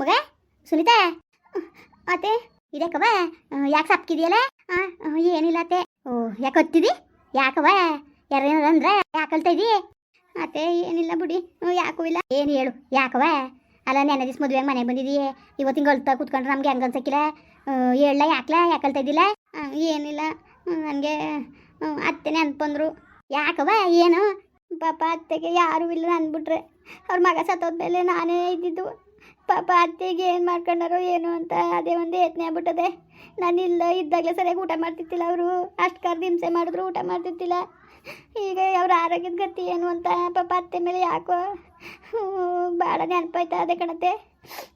ಮಗ, ಸುನೀತಾ? ಅತ್ತೆ, ಇದಕ್ಕವ ಯಾಕೆ ಸಪ್ಕಿದೆಯಲ್ಲ ಏನಿಲ್ಲ ಅತ್ತೆ. ಓ, ಯಾಕೆ ಹೊತ್ತಿದಿ ಯಾಕವ ಯಾರೇನಾರ ಅಂದ್ರೆ ಯಾಕೆ ಅಳ್ತಾ ಇದಿ ಅತ್ತೆ, ಏನಿಲ್ಲ ಬಿಡಿ. ಯಾಕೂ ಇಲ್ಲ. ಏನು ಹೇಳು ಯಾಕವ ಅಲ್ಲ ನೆನೆ ದಿವ್ಸ ಮದುವೆ ಮನೆಗೆ ಬಂದಿದೀಯ. ಇವತ್ತಿನ ಗಲ್ತ ಕೂತ್ಕೊಂಡ್ರೆ ನಮ್ಗೆ ಹೆಂಗೆ ಅನ್ಸಕ್ಕಿಲ್ಲ? ಹೇಳ ಯಾಕಲ? ಯಾಕೆ ಇದ್ದಿಲ್ಲ? ಏನಿಲ್ಲ. ನನಗೆ ಅತ್ತೆ ನೆನಪಂದ್ರು ಯಾಕವ ಏನು? ಪಾಪ ಅತ್ತೆಗೆ ಯಾರೂ ಇಲ್ಲ ಅಂದ್ಬಿಟ್ರೆ. ಅವ್ರ ಮಗ ಸತ್ತೋದ್ಮೇಲೆ ನಾನೇ ಇದ್ದಿದ್ದು. ಪಾಪ ಅತ್ತೆಗೆ ಏನು ಮಾಡ್ಕೊಂಡಾರೋ ಏನು ಅಂತ ಅದೇ ಒಂದು ಯತ್ನೆ ಆಗ್ಬಿಟ್ಟದೆ. ನಾನು ಇಲ್ಲ, ಇದ್ದಾಗಲೇ ಸರಿಯಾಗಿ ಊಟ ಮಾಡ್ತಿತ್ತಿಲ್ಲ ಅವರು. ಅಷ್ಟು ಕರ್ದು ಹಿಂಸೆ ಮಾಡಿದ್ರು ಊಟ ಮಾಡ್ತಿತ್ತಿಲ್ಲ ಈಗ ಅವ್ರ ಆರೋಗ್ಯದ ಗತಿ ಏನು ಅಂತ ಪಾಪ ಅತ್ತೆ ಮೇಲೆ ಯಾಕೋ ಭಾಳ ನೆನಪಾಯ್ತಾ ಅದೇ ಕಣತೆ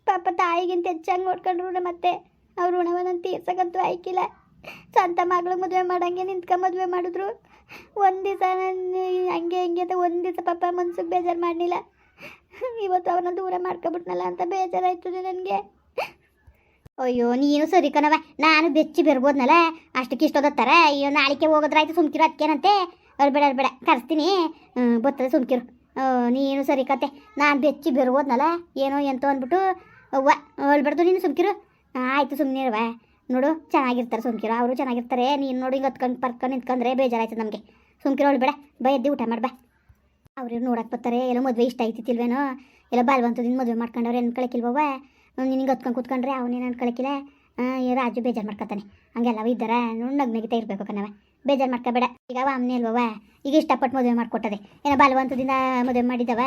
ಪಾಪ ತಾಯಿಗಿಂತ ಹೆಚ್ಚಾಗಿ ನೋಡ್ಕೊಂಡ್ರು ಮತ್ತೆ ಅವ್ರ ಋಣವನ್ನು ತೀರ್ಸಕ್ಕಂತೂ ಆಯ್ಕಿಲ್ಲ. ಸ್ವಂತ ಮಗಳು ಮದುವೆ ಮಾಡಂಗೆ ನಿಂತ್ಕ ಮದುವೆ ಮಾಡಿದ್ರು. ಒಂದು ದಿವಸ ನಾನು ಹಂಗೆ ಹಿಂಗೆ ಅಂತ ಒಂದು ದಿವಸ ಪಾಪ ಮನ್ಸಿಗೆ ಬೇಜಾರು ಮಾಡಲಿಲ್ಲ. ಇವತ್ತು ಅವ್ರನ್ನ ದೂರ ಮಾಡ್ಕೊಬಿಟ್ನಲ್ಲ ಅಂತ ಬೇಜಾರಾಯ್ತದೆ ನನಗೆ. ಅಯ್ಯೋ, ನೀನು ಸರಿ ಕಣವ ನಾನು ಬೆಚ್ಚಿ ಬರ್ಬೋದ್ನಲ್ಲ. ಅಷ್ಟಕ್ಕೆ ಇಷ್ಟೋದತ್ತಾರ ಅಯ್ಯೋ, ನಾಳಿಕೆ ಹೋಗೋದ್ರಾಯ್ತು ಸುಮ್ಕಿರು ಅದಕ್ಕೇನಂತೆ ಅಳ್ಬೇಡ ಅಳ್ಬೇಡ ಕರೆಸ್ತೀನಿ. ಬರ್ತದೆ ಸುಮ್ಕಿರು. ನೀನು ಸರಿ ಕತೆ. ನಾನು ಬೆಚ್ಚಿ ಬೆರ್ಬೋದ್ನಲ್ಲ. ಏನೋ ಎಂತೋ ಅಂದ್ಬಿಟ್ಟು, ಅವ್ವ, ಹೇಳ್ಬಾರ್ದು ನೀನು ಸುಮ್ಕಿರು. ಆಯಿತು ಸುಮ್ಮನಿರವ ನೋಡು, ಚೆನ್ನಾಗಿರ್ತಾರೆ ಸುಮ್ಕಿರು. ಅವರು ಚೆನ್ನಾಗಿರ್ತಾರೆ. ನೀನು ನೋಡಿ ಹಿಂಗೆ ಹತ್ಕೊಂಡು, ಪರ್ಕೊಂಡು ನಿಂತ್ಕೊಂಡ್ರೆ ಬೇಜಾರಾಯ್ತು ನಮಗೆ. ಸುಮ್ಕಿರು, ಹೇಳ್ಬೇಡ. ಬೈ, ಎದ್ದು ಊಟ ಮಾಡಿ ಇವ್ರು ನೋಡಕ್ಕೆ ಬರ್ತಾರೆ, ಎಲ್ಲೋ ಮದುವೆ ಇಷ್ಟ ಆಯ್ತಿತ್ತಿಲ್ವೇನೋ, ಎಲ್ಲ ಬಾಲ್ವಂತದಿಂದ ಮದುವೆ ಮಾಡ್ಕೊಂಡವ್ರು ಅನ್ಕೊಳಕಿಲ್ವವ ನಿನಗೆ ಹತ್ಕೊಂಡು ಕೂತ್ಕೊಂಡ್ರೆ ಅವನೇನು ಅನ್ಕೊಳಕಿಲ್ಲ ರಾಜು ಬೇಜಾರು ಮಾಡ್ಕೊತಾನೆ. ಹಂಗೆಲ್ಲವ ಇದ್ದಾರ ನುಣ್ಣಗೆ ನಗ್ನಗಿತಾ ಇರಬೇಕು ಕಣವ ಬೇಜಾರು ಮಾಡ್ಕೋಬೇಡ. ಈಗ ಅವ ಅಮ್ಮನೇ ಅಲ್ವವ ಈಗ ಇಷ್ಟಪಟ್ಟು ಮದುವೆ ಮಾಡ್ಕೊಟ್ಟದೆ. ಏನೋ ಬಾಲ್ವಂತದಿಂದ ಮದುವೆ ಮಾಡಿದವ?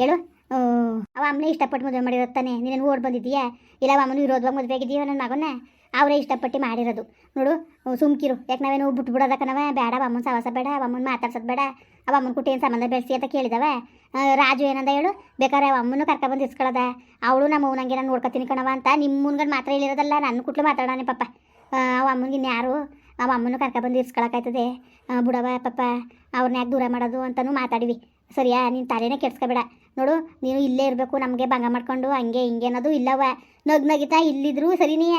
ಹೇಳು. ಅವ ಅಮ್ಮನೇ ಇಷ್ಟಪಟ್ಟು ಮದುವೆ ಮಾಡಿರತ್ತಾನೆ ನೀನು ಓಡ್ ಬಂದಿದ್ದೀಯಾ? ಇಲ್ಲ ಅಮ್ಮನು ವಿರೋಧವಾಗಿ ಮದುವೆ ಆಗಿದ್ದೀಯ ನನ್ನ ಮಗನ ಅವರೇ ಇಷ್ಟಪಟ್ಟು ಮಾಡಿರೋದು. ನೋಡು ಸುಮ್ಕಿರು. ಯಾಕೆ ನಾವೇನು ಬಿಟ್ಬಿಡೋದಕ್ಕ ನಾವ? ಬೇಡ ಅಮ್ಮನ ಸವಾಸ ಬೇಡ ಅಮ್ಮನ ಮಾತಾಡ್ಸೋದು ಬೇಡ. ಅವ ಅಮ್ಮನ ಕುಟ್ಟಿ ಏನು ಸಂಬಂಧ ಬೆಳೆಸಿ ಅಂತ ಕೇಳಿದವ. ರಾಜು ಏನಂದ ಹೇಳು? ಬೇಕಾದ್ರೆ ಅವ ಅಮ್ಮನೂ ಕರ್ಕೊಬಂದು ಇಸ್ಕೊಳ್ಳೋದ ಅವಳು ನಮ್ಮ ಅವನಂಗೆ ನಾನು ನೋಡ್ಕೊತೀನಿ ಕಣವ ಅಂತ. ನಿಮ್ಮ ಮುನ್ಗಡೆ ಮಾತ್ರ ಹೇಳಿರೋದಲ್ಲ ನನ್ನ ಕುಟ್ಲು ಮಾತಾಡೋಣ ಪಾಪ ಆ, ಅವ ಅಮ್ಮನಿಗೆ ಇನ್ಯಾರು ಅವ ಅಮ್ಮನೂ ಕರ್ಕೊಬಂದು ಇರ್ಸ್ಕೊಳಕಾಯ್ತದೆ ಬಿಡವ ಬುಡವ ಪಾಪ ಅವ್ರನ್ನ ಯಾಕೆ ದೂರ ಮಾಡೋದು ಅಂತಲೂ ಮಾತಾಡಿವಿ. ಸರಿಯಾ ನೀನು ತಲೆನೇ ಕೆಡ್ಸ್ಕೊಬೇಡ. ನೋಡು, ನೀನು ಇಲ್ಲೇ ಇರಬೇಕು, ನಮಗೆ ಭಂಗ ಮಾಡ್ಕೊಂಡು ಹಂಗೆ ಹಿಂಗೆ ಅನ್ನೋದು ಇಲ್ಲವ. ನಗ್ ನಗಿತಾ ಇಲ್ಲಿದ್ರು ಸರಿನೇ.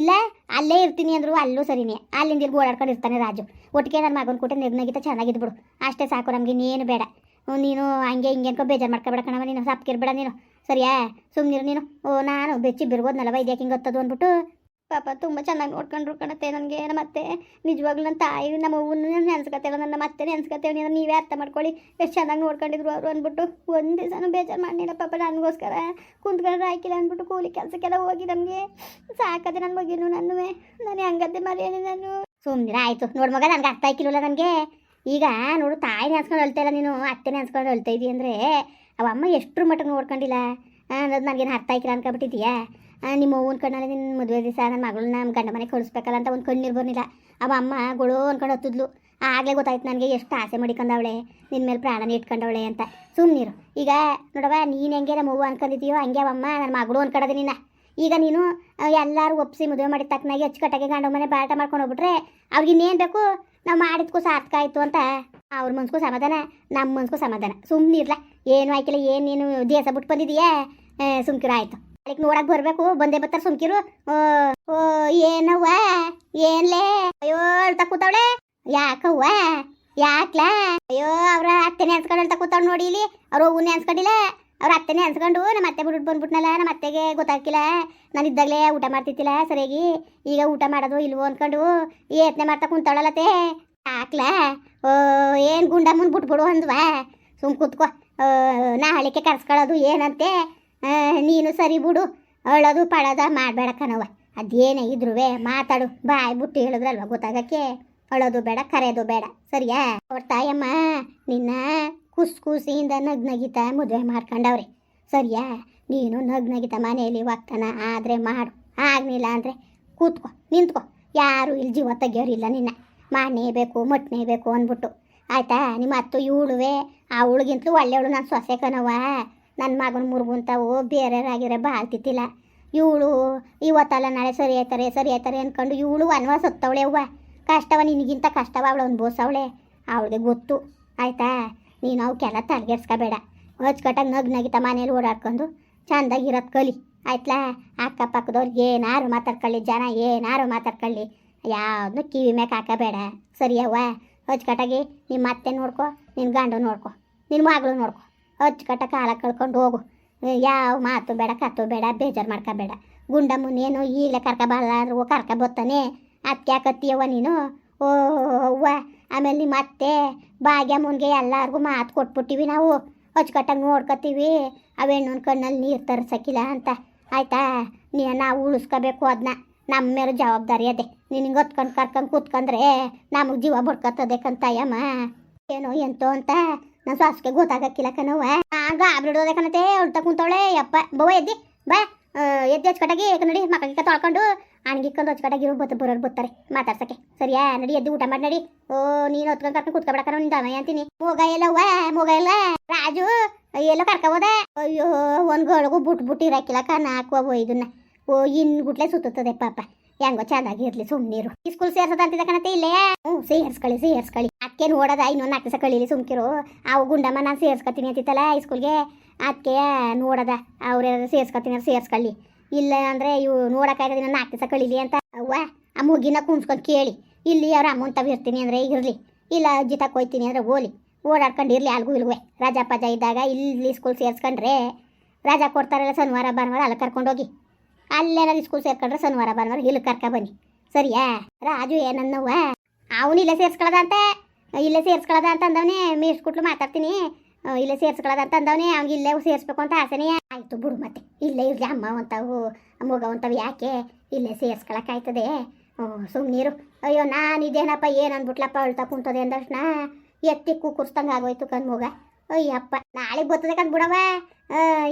ಇಲ್ಲ, ಅಲ್ಲೇ ಇರ್ತೀನಿ ಅಂದ್ರು ಅಲ್ಲೂ ಸರಿನೇ. ಅಲ್ಲಿಂದ ಇಲ್ಲಿ ಓಡಾಡ್ಕೊಂಡು ಇರ್ತಾನೆ ರಾಜು. ಒಟ್ಟಿಗೆ ನನ್ನ ಮಗನ ಕೂಟ ನಗ್ ನಗಿತ ಚೆನ್ನಾಗಿದ್ಬಿಡು ಅಷ್ಟೇ ಸಾಕು, ನಮಗೆ ಇನ್ನೇನು ಬೇಡ. ನೀನು ಹಂಗೆ ಹಿಂಗೆ ಅನ್ಕೊ, ಬೇಜಾರು ಮಾಡ್ಕೊಬೇಡ ಕಣವ ನೀನು ಸಾಪ್ಕಿರ್ಬೇಡ ನೀನು. ಸರಿಯಾ? ಸುಮ್ಮನಿರು ನೀನು. ಓ, ನಾನು ಬೆಚ್ಚಿ ಬಿರ್ಬೋದ್ನಲ್ಲವ ಇದ್ಯಾಕೆ ಹಿಂಗೆ ಗೊತ್ತದು ಅಂದ್ಬಿಟ್ಟು. ಪಾಪ ತುಂಬ ಚೆನ್ನಾಗಿ ನೋಡ್ಕೊಂಡ್ರು ಕಣತ್ತೆ ನನಗೆ ಮತ್ತೆ ನಿಜವಾಗ್ಲೂ ನನ್ನ ತಾಯಿ ನಮ್ಮ ಅವ್ವನ್ನ ನೆನ್ಸ್ಕತ್ತೇವ ನನ್ನ ಮತ್ತೆ ನೆನ್ಸ್ಕತ್ತೇವೆ ನೀನು ನೀವೇ ಅರ್ಥ ಮಾಡ್ಕೊಳ್ಳಿ. ಎಷ್ಟು ಚೆನ್ನಾಗಿ ನೋಡ್ಕೊಂಡಿದ್ರು ಅವರು ಅಂದ್ಬಿಟ್ಟು ಒಂದು ದಿವಸನೂ ಬೇಜಾರು ಮಾಡಲಿಲ್ಲ ಪಾಪ ನನಗೋಸ್ಕರ. ಕುಂತ್ಕೊಂಡ್ರೆ ಆಯ್ಕಿಲ್ಲ ಅಂದ್ಬಿಟ್ಟು ಕೂಲಿ ಕೆಲಸಕ್ಕೆಲ್ಲ ಹೋಗಿ ನಮಗೆ. ಸಾಕದೆ ನನ್ನ ಮಗಿನು ನಾನು ನಾನು ಹೆಂಗದ್ದೆ ಮರೆಯಲಿ ನಾನು. ಸುಮ್ಮನೆ ಆಯಿತು. ನೋಡಿ ಮಗ, ನನಗೆ ಅರ್ಥ ಆಯ್ಕಿಲ್ಲ ನನಗೆ. ಈಗ ನೋಡು, ತಾಯಿ ನೆನ್ಸ್ಕೊಂಡು ಅಳ್ತಾ ನೀನು, ಅತ್ತೆ ನೆನ್ಸ್ಕೊಂಡು ಅಳ್ತಾ ಇದೀಯ ಅಂದರೆ ಅವ ಅಮ್ಮ ಎಷ್ಟರ ಮಟ್ಟಿಗೆ ನೋಡ್ಕೊಂಡಿಲ್ಲ? ಅನ್ನೋದು ನನಗೇನು ಅರ್ಥ ಆಯ್ಕಿಲ್ಲ ಅನ್ಕೊಬಿಟ್ಟಿದ್ಯಾ? ನಿಮ್ಮ ಅವ್ವನ ಕಣ್ಣಲ್ಲಿ ನಿನ್ನ ಮದುವೆ ದಿವಸ ನನ್ನ ಮಗಳನ್ನ ನಮ್ಮ ಗಂಡ ಮನೆಗೆ ಕಳಿಸ್ಬೇಕಲ್ಲ ಅಂತ ಒಂದು ಕಣ್ಣೀರು ಬರ್ನಿಲ್ಲ ಅವ ಅಮ್ಮ ಗೊಳು ಅನ್ಕೊಂಡು ಹತ್ತಿದ್ಲು. ಆಗಲೇ ಗೊತ್ತಾಯ್ತು ನನಗೆ ಎಷ್ಟು ಆಸೆ ಮಾಡಿಕೊಂಡವಳೆ ನಿನ್ನ ಮೇಲೆ ಪ್ರಾಣನ ಇಟ್ಕೊಂಡವಳೆ ಅಂತ. ಸುಮ್ಮನಿರು ಈಗ ನೋಡವ ನೀನು ಹೆಂಗೆ ನಮ್ಮ ಅವ್ವ ಅನ್ಕೊಂಡಿದ್ದೀಯೋ, ಹಂಗೆ ಅವಮ್ಮ ನನ್ನ ಮಗಳು ಅನ್ಕೊಂಡದ ನಿನ್ನ ಈಗ ನೀನು ಎಲ್ಲರೂ ಒಪ್ಪಿಸಿ ಮದುವೆ ಮಾಡಿದ ತಕ್ಕನಾಗಿ ಅಚ್ಚುಕಟ್ಟಾಗಿ ಗಂಡ ಮನೆ ಬಾಟ ಮಾಡ್ಕೊಂಡು ಹೋಗ್ಬಿಟ್ರೆ ಅವ್ರಿಗೆ ಇನ್ನೇನು ಬೇಕು? ನಾವು ಮಾಡಿದ್ಕೂ ಸಾರ್ಥಕ ಆಯಿತು ಅಂತ ಅವ್ರ ಮನ್ಸ್ಗೂ ಸಮಾಧಾನ ನಮ್ಮ ಮನ್ಸ್ಗೂ ಸಮಾಧಾನ. ಸುಮ್ಮನಿರ್ಲ ಏನು ಆಯ್ಕಿಲ್ಲ, ಏನು ನೀನು ದೇಸ ಬಿಟ್ಟು ಬಂದಿದೀಯಾ? ಸುಮ್ಕಿರ, ಆಯಿತು. ಅದಕ್ಕೆ ನೋಡಕ್ ಬರಬೇಕು. ಬಂದೇ ಬತ್ತಾರ ಸುಮ್ಕಿರು. ಓ ಏನವ್ವ? ಏನ್ಲೇ? ಅಯ್ಯೋ, ಅಳ್ತಾ ಕೂತಾವಳೆ. ಯಾಕವ್ವ? ಯಾಕ್ಲಾ? ಅಯ್ಯೋ, ಅವ್ರ ಅತ್ತೆನೇ ಅನ್ಸ್ಕೊಂಡು ಅಳ್ತಾ ಕೂತಾವ್ ನೋಡಿ ಇಲ್ಲಿ. ಅವ್ರ ಹೂನೇ ಅನ್ಸ್ಕೊಂಡಿಲ್ಲ ಅವ್ರ ಅತ್ತೆನೇ ಅನ್ಸ್ಕೊಂಡು ನಮ್ಮ ಅತ್ತೆ ಬಿಟ್ಟು ಬಂದ್ಬಿಟ್ನಲ್ಲ ನಮ್ಮ ಅತ್ತೆಗೆ ಗೊತ್ತಾಗ್ತಿಲ್ಲ ನಾನು ಇದ್ದಾಗಲೇ ಊಟ ಮಾಡ್ತಿದ್ದಿಲ್ಲ ಸರಿಯಾಗಿ. ಈಗ ಊಟ ಮಾಡೋದು ಇಲ್ವೋ ಅನ್ಕೊಂಡು ಯತ್ನೆ ಮಾಡ್ತಾ ಕುಂತಾಳಲ್ಲತ್ತೆ ಯಾಕ್ಲಾ? ಓ, ಏನು ಗುಂಡಮ್ಮನ್ ಬಿಟ್ಬಿಡು ಅಂದ್ವಾ? ಸುಮ್ ಕೂತ್ಕೋ. ನಾ ಹಳಿಕೆ ಕರ್ಸ್ಕೊಳ್ಳೋದು ಏನಂತೆ? ನೀನು ಸರಿ ಬಿಡು. ಅಳೋದು ಪಳೋದ ಮಾಡಬೇಡ ಕಣವ ಅದೇನೇ ಇದ್ರೂ ಮಾತಾಡು. ಬಾಯ್ ಬಿಟ್ಟು ಹೇಳಿದ್ರಲ್ವ ಗೊತ್ತಾಗಕ್ಕೆ? ಅಳೋದು ಬೇಡ ಕರೆಯೋದು ಬೇಡ. ಸರಿಯಾ? ಅವ್ರ ತಾಯಮ್ಮ, ನಿನ್ನ ಕುಸ್ ಕುಸಿಯಿಂದ ನಗ್ ನಗಿತ ಮದುವೆ ಮಾಡ್ಕೊಂಡವ್ರೆ. ಸರಿಯಾ? ನೀನು ನಗ್ ನಗಿತ ಮನೆಯಲ್ಲಿ ಒಕ್ಕನ ಆದರೆ ಮಾಡು. ಆಗ್ನಿಲ್ಲ ಅಂದರೆ ಕೂತ್ಕೋ, ನಿಂತ್ಕೊ. ಯಾರು ಇಲ್ಲಿ ಜೀವ ತೆಗಿಯೋರಿಲ್ಲ ನಿನ್ನ. ಮಾಡನೇಬೇಕು ಮಟ್ನೇಬೇಕು ಅಂದ್ಬಿಟ್ಟು. ಆಯ್ತಾ? ನಿಮ್ಮ ಅತ್ತು ಇವಳುವೆ ಅವಳಿಗಿಂತಲೂ ಒಳ್ಳೆಯವಳು ನಾನು ಸೊಸೆ ಕಣವ ನನ್ನ ಮಗನ ಮುರುಗುಂತಾವು ಬೇರೆಯವರಾಗಿರೋ ಬಾಳ್ತಿತ್ತಿಲ್ಲ ಇವಳು, ಇವತ್ತಲ್ಲ ನಾಳೆ ಸರಿ ಆಯ್ತಾರೆ ಸರಿ ಆಯ್ತಾರೆ ಅಂದ್ಕೊಂಡು ಇವಳು ಅನ್ವಾಸ ಸತ್ತವಳೆ ಅವ್ವ. ಕಷ್ಟವ ನಿನಗಿಂತ ಕಷ್ಟವ ಅವಳು ಅನ್ಭವಿಸವಳೆ ಅವಳಿಗೆ ಗೊತ್ತು. ಆಯಿತಾ? ನೀನು ಅವಕ್ಕೆಲ್ಲ ತಲೆಗೆಡ್ಸ್ಕೋಬೇಡ. ಅಚ್ಚುಕಟ್ಟಾಗಿ ನಗ್ ನಗಿತ ಮನೇಲಿ ಓಡಾಡ್ಕೊಂಡು ಚಂದಾಗಿರೋದು ಕಲಿ. ಆಯ್ತಲಾ? ಅಕ್ಕಪಕ್ಕದವ್ರಿಗೆ ಏನಾರು ಮಾತಾಡ್ಕೊಳ್ಳಿ ಜನ, ಏನಾರು ಮಾತಾಡ್ಕೊಳ್ಳಿ. ಯಾವುದನ್ನು ಕಿವಿ ಮ್ಯಾಕೆ ಹಾಕಬೇಡ. ಸರಿಯವ್ವ ಅಚ್ಚುಕಟ್ಟಾಗಿ ನಿಮ್ಮ ಅತ್ತೆ ನೋಡ್ಕೊ ನಿನ್ನ ಗಂಡು ನೋಡ್ಕೊ ನಿನ್ನ ಮಗಳು ನೋಡ್ಕೊ. ಅಚ್ಚುಕಟ್ಟ ಕಾಲ ಕಳ್ಕೊಂಡು ಹೋಗು. ಯಾವ ಮಾತು ಬೇಡ, ಕತ್ತು ಬೇಡ, ಬೇಜಾರು ಮಾಡ್ಕೋಬೇಡ ಗುಂಡ ಮುನ್ನೇನು ಈಗಲೇ ಕರ್ಕ ಬಲ್ಲಾರು ಕರ್ಕ ಬತ್ತಾನೆ. ಅದಕ್ಕೆ ಯಾಕತ್ತೀಯವ್ವ ನೀನು? ಓ, ಅವ್ವ, ಆಮೇಲೆ ನಿಮ್ಮ ಅತ್ತೆ, ಭಾಗ್ಯ ಮುನ್ಗೆ ಎಲ್ಲರಿಗೂ ಮಾತು ಕೊಟ್ಬಿಟ್ಟಿವಿ ನಾವು. ಅಚ್ಚುಕಟ್ಟಾಗಿ ನೋಡ್ಕೊತೀವಿ ಅವೇಣ್ಣನ ಕಣ್ಣಲ್ಲಿ ನೀರು ತರ್ಸಕ್ಕಿಲ್ಲ ಅಂತ. ಆಯ್ತಾ? ನೀ ನಾವು ಉಳಿಸ್ಕೋಬೇಕು ಅದನ್ನ ನಮ್ಮ ಮೇಲೆ ಜವಾಬ್ದಾರಿ ಅದೇ. ನಿನಗೆ ಹೊತ್ಕೊಂಡು ಕರ್ಕೊಂಡು ಕೂತ್ಕೊಂಡ್ರೆ ನಮಗೆ ಜೀವ ಬಡ್ಕೊತದೇಕಂತಾಯಮ್ಮ ಏನೋ ಎಂತೋ ಅಂತ ನನ್ನ ಸಾಸ್ಗೆ ಗೊತ್ತಾಗಕ್ಕಿಲ್ಲ ಕಣವ್ವ. ಆಗ ಕಣತೆ ಉಳ್ತ ಕುಂತವಳೆ. ಯಪ್ಪ, ಬವ್ವ ಎದ್ದಿ, ಬಾ. ಎದ್ದು ಹಚ್ಕಟಾಗಿ ನಡಿ ಮಕ್ಕಳಿಗೆ ತೊಳ್ಕೊಂಡು ಅಣ್ಗಿಕ್ಕೊಂಡು ಹಚ್ಕಟಾಗಿ ಇರೋ ಬತ್ತ ಬರೋರು ಬರ್ತಾರೆ ಮಾತಾಡ್ಸಕ್ಕೆ. ಸರಿಯಾ? ನಡಿ, ಎದ್ದು ಊಟ ಮಾಡಿ ನಡಿ. ಓ, ನೀನು ಹೊತ್ಕೊಂಡು ಕರ್ಕೊಂಡು ಕೂತ್ಕೊಬೇಡ ನಿಂದ ಅಮ್ಮ ಅಂತೀನಿ. ಮೋಗ ಎಲ್ಲವ್ವ ಮೋಗ ಎಲ್ಲ ರಾಜು, ಎಲ್ಲೋ ಕರ್ಕೋಬೋದ. ಅಯ್ಯೋ, ಒಂದು ಗಳಿಗೂ ಬುಟ್ ಬುಟ್ಟಿರಾಕಿಲ್ಲ ಕಣ ಹಾಕೋಬೋ ಇದನ್ನ. ಓ, ಇನ್ ಗುಟ್ಲೆ ಸುತ್ತುತ್ತದೆ ಪಾಪ. ಹೆಂಗೋ ಚೆನ್ನಾಗಿ ಇರ್ಲಿ ಸುಮ್ನೀರು ಈ ಸ್ಕೂಲ್ ಸೇರ್ಸದ ಅಂತಿದ್ದ ಕಣತೆ ಇಲ್ಲೇ? ಹ್ಞೂ ಸೇರ್ಸ್ಕೊಳ್ಳಿ ಸೇರ್ಸ್ಕೊಳ್ಳಿ ಅದಕ್ಕೆ ನೋಡೋದ ಇನ್ನೊಂದು ನಾಲ್ಕು ದಿವಸ ಕಳೀಲಿ ಸುಮ್ಕಿರು ಅವು ಗುಂಡಮ್ಮ ನಾನು ಸೇರ್ಸ್ಕೊತೀನಿ ಅಂತಿತ್ತಲ್ಲ ಈ ಸ್ಕೂಲ್ಗೆ ಅದಕ್ಕೆ ನೋಡದ ಅವ್ರ ಸೇರ್ಸ್ಕೊತೀನಿ ಅಂದ್ರೆ ಸೇರ್ಸ್ಕೊಳ್ಳಿ. ಇಲ್ಲ ಅಂದರೆ ಇವು ನೋಡೋಕ್ಕಾಗದ ಇನ್ನೊಂದು ನಾಲ್ಕು ದಿವಸ ಕಳೀಲಿ ಅಂತ. ಅವ್ವ, ಆ ಮುಗಿನ ಕುಂಸ್ಕೊಂಡು ಕೇಳಿ. ಇಲ್ಲಿ ಅವ್ರ ಅಮ್ಮನ ತವ ಇರ್ತೀನಿ ಅಂದರೆ ಇರಲಿ. ಇಲ್ಲ ಅಜ್ಜಿ ಹೋಯ್ತೀನಿ ಅಂದರೆ ಓಲಿ. ಓಡಾಡ್ಕೊಂಡು ಇರಲಿ ಅಲ್ಗೂ ಇಲ್ವೇ ರಜಾ ಪಜಾ ಇದ್ದಾಗ ಇಲ್ಲಿ ಸ್ಕೂಲ್ ಸೇರ್ಸ್ಕೊಂಡ್ರೆ ರಾಜಾ ಕೊಡ್ತಾರಲ್ಲ ಶನಿವಾರ, ಭಾನುವಾರ, ಅಲ್ಲಿ ಕರ್ಕೊಂಡೋಗಿ. ಅಲ್ಲೇನಾದ್ರು ಸ್ಕೂಲ್ ಸೇರ್ಕೊಂಡ್ರೆ ಶನಿವಾರ ಭಾನುವಾರ ಇಲ್ಲಿ ಕರ್ಕ ಬನ್ನಿ. ಸರಿಯಾ? ರಾಜು ಏನನ್ನವ ಅವನು ಇಲ್ಲೇ ಸೇರ್ಸ್ಕೊಳ್ಳೋದ ಇಲ್ಲೇ ಸೇರ್ಸ್ಕೊಳ್ಳೋದ ಅಂತ ಅಂದವನೇ ಮೀರ್ಸ್ಕೊಟ್ಲು ಮಾತಾಡ್ತೀನಿ. ಆ, ಇಲ್ಲೇ ಸೇರ್ಸ್ಕೊಳ್ಳೋದ ಅಂತ ಅಂದವನೇ ಅವ್ನಿಗೆ ಇಲ್ಲೇ ಸೇರಿಸ್ಬೇಕು ಅಂತ ಆಸೆನೇ ಆಯಿತು ಬಿಡು ಮತ್ತೆ. ಇಲ್ಲೇ ಇರಲಿ ಅಮ್ಮ ಅಂತವು ಮಗ ಅಂತವು ಯಾಕೆ ಇಲ್ಲೇ ಸೇರ್ಸ್ಕೊಳಕ್ಕಾಯ್ತದೆ? ಸುಮ್ಮನೀರು ಅಯ್ಯೋ ನಾನು ಇದೇನಪ್ಪ ಏನು ಅಂದ್ಬಿಟ್ಲಪ್ಪ ಅಳ್ತಾ ಕುಂತದೆ ಅಂದಕ್ಷಣ ಎತ್ತಿ ಕೂಕುರ್ಸ್ದಂಗೆ ಆಗೋಯ್ತು ಕನ್ ಮಗ ಅಯ್ಯಪ್ಪ ನಾಳೆ ಬರ್ತದೆ ಕಂದ್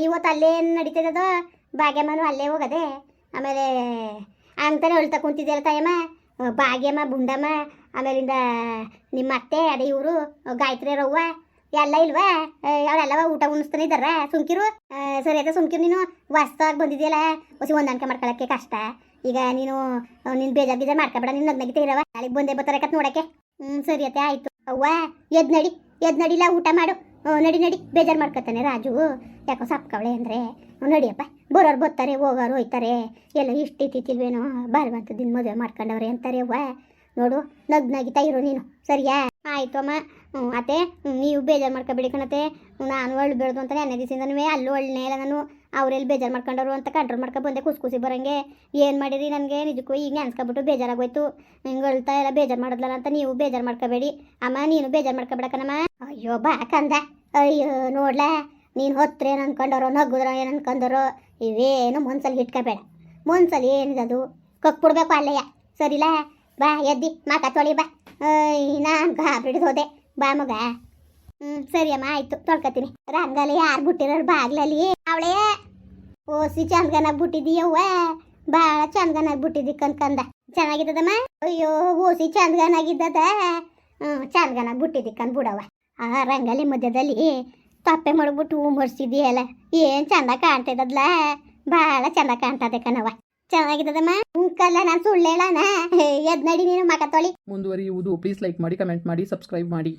ಇವತ್ತು ಅಲ್ಲೇನು ನಡೀತದದು ಭಾಗ್ಯಮ್ಮನು ಅಲ್ಲೇ ಹೋಗದೆ, ಆಮೇಲೆ ಅಂತಾನೆ ಅಳ್ತಾ ಕುಂತಿದ್ದೆಲ್ಲ ತಾಯಮ್ಮ? ಭಾಗ್ಯಮ್ಮ, ಬುಂಡಮ್ಮ, ಆಮೇಲಿಂದ ನಿಮ್ಮ ಅತ್ತೆ, ಅದೇ ಇವರು ಗಾಯತ್ರಿ ರವ್ವ ಎಲ್ಲ ಇಲ್ವಾ? ಅವರೆಲ್ಲ ಊಟ ಉಣಿಸ್ತಾನೆ ಇದ್ದಾರ? ಸುಮ್ಕಿರು? ಸರಿ ಆಯ್ತಾ ಸುಮ್ಕಿರು ನೀನು? ವಾಸ್ತವಾಗಿ ಬಂದಿದ್ದೀಯಲ್ಲ ಹೊಸಿ ಹೊಂದಾಣಿಕೆ ಮಾಡ್ಕೊಳಕ್ಕೆ ಕಷ್ಟ. ಈಗ ನೀನು ನಿನ್ನ ಬೇಜಾರು ಬೀಜಾರು ಮಾಡ್ಕೊಬೇಡ, ನೀನು ನಗ್ನಗಿತ ಇರವ. ನಾಳೆಗೆ ಬಂದೇ ಬರ್ತಾರೆ ಕತ್ ಹ್ಞೂ ಸರಿ ಅತ್ತೆ ಆಯ್ತು. ಅವ್ವ, ಎದ್ ನಡಿ, ಎದ್ ನಡಿಲ್ಲ ಊಟ ಮಾಡು. ನಡಿ ನಡಿ, ಬೇಜಾರು ಮಾಡ್ಕೊತಾನೆ ರಾಜು. ಯಾಕೋ ಸಪ್ಕವಳೆ ಅಂದರೆ. ನಡಿಯಪ್ಪ. ಬರೋರು ಬರ್ತಾರೆ, ಹೋಗೋರು ಹೋಯ್ತಾರೆ. ಎಲ್ಲ ಇಷ್ಟು ಇತ್ತಿಲ್ವೇನೋ ಬಂತು ದಿನ ಮದುವೆ ಮಾಡ್ಕೊಂಡವ್ರೆ ಅಂತಾರೆ ಅವ್ವ. ನೋಡು ನಗ್ನಾಗಿ ಇರು ನೀನು. ಸರಿಯಾ? ಆಯ್ತು ಅಮ್ಮ. ಹ್ಞೂ ಅತ್ತೆ ನೀವು ಬೇಜಾರು ಮಾಡ್ಕೊಬೇಡಿ ಕಣತೆ ನಾನು ಒಳ್ಳೆ ಬೆಳೆದು ಅಂತ ನೆನ್ನೆ ದಿವಸದಿಂದನೂ ಅಲ್ಲೂ ಒಳ್ಳೆ ಇಲ್ಲ ನಾನು. ಅವರೆಲ್ಲಿ ಬೇಜಾರು ಮಾಡ್ಕೊಂಡವ್ರು ಅಂತ ಕಂಟ್ರೋಲ್ ಮಾಡ್ಕೊ ಬಂದೆ ಖುಷಿ ಕುಸಿ ಬರೋಂಗೆ. ಏನು ಮಾಡಿರಿ ನನಗೆ? ನಿಜಕ್ಕೂ ಈಗ ನೆನ್ಸ್ಕೊಬಿಟ್ಟು ಬೇಜಾರಾಗೋಯ್ತು. ಹಿಂಗೆ ಅಳ್ತಾ ಎಲ್ಲ ಬೇಜಾರು ಮಾಡಿದ್ಲಲ್ಲ ಅಂತ ನೀವು ಬೇಜಾರು ಮಾಡ್ಕೋಬೇಡಿ. ಅಮ್ಮ, ನೀನು ಬೇಜಾರು ಮಾಡ್ಕೊಬೇಡಕನಮ್ಮ ಅಯ್ಯೋ, ಬಾ ಕಂದ. ಅಯ್ಯೋ, ನೋಡ್ಲ. ನೀನು ಹೊತ್ತರೆ ಏನು ಅನ್ಕೊಂಡವ್ರು ನಗ್ಗುದ್ರ ಏನು ಅನ್ಕೊಂಡವ್ರೋ ಇವೇನು ಮನ್ಸಲ್ಲಿ ಇಟ್ಕೋಬೇಡ ಮನ್ಸಲ್ಲಿ ಏನಿದದು? ಕಕ್ಬಿಡ್ಬೇಕು ಅಲ್ಲಯ್ಯ. ಸರಿಲ್ಲ ಬಾ, ಎದ್ದಿ, ಮಾಕ ತೊಳಿ, ಬಾ. ನಾನು ಗಾಬ್ರಿಡ್ದು ಹೋದೆ ಬಾ ಮಗ. ಹ್ಞೂ ಸರಿ ಅಮ್ಮ ಆಯಿತು ತೊಳ್ಕೊತೀನಿ ರಂಗಲ್ಲಿ ಯಾರು ಬಿಟ್ಟಿರೋರು ಬಾಗ್ಲಲ್ಲಿ? ಅವಳೇ. ಓಸಿ ಚಂದ್ಗನಾಗ್ ಬಿಟ್ಟಿದೀಯವ್ವ ಭಾಳ ಚಂದ್ಗನಾಗ್ ಬಿಟ್ಟಿದ್ದಿ ಕನ್ಕಂದ ಚೆನ್ನಾಗಿದ್ದದಮ್ಮ? ಅಯ್ಯೋ, ಓಸಿ ಚಂದ್ಗನಾಗಿದ್ದದ. ಹ್ಞೂ ಚಂದ್ಗನಾಗ್ ಬಿಟ್ಟಿದ್ದಿ ಕನ್ ಬಿಡವ್ವ ಆ ರಂಗಲಿ ಮಧ್ಯದಲ್ಲಿ ತಪ್ಪೆ ಮಾಡ್ಬಿಟ್ಟು ಹೂ ಏನ್ ಏನು ಚಂದ ಕಾಣ್ತಿದ್ದದ್ಲ? ಭಾಳ ಚಂದ ಕಾಣ್ತದೆ ಕಣವ ಚೆನ್ನಾಗಿದ್ದದಮ್ಮ? ಉಂಕಲ್ಲ, ನಾನು ಸುಳ್ಳು ಹೇಳಣ ಎದ್ ನಡಿ ನೀನು ಮಕ ತೊಳಿ ಮುಂದುವರಿಯುವುದು ಪ್ಲೀಸ್ ಲೈಕ್ ಮಾಡಿ ಕಮೆಂಟ್ ಮಾಡಿ ಸಬ್ಸ್ಕ್ರೈಬ್ ಮಾಡಿ.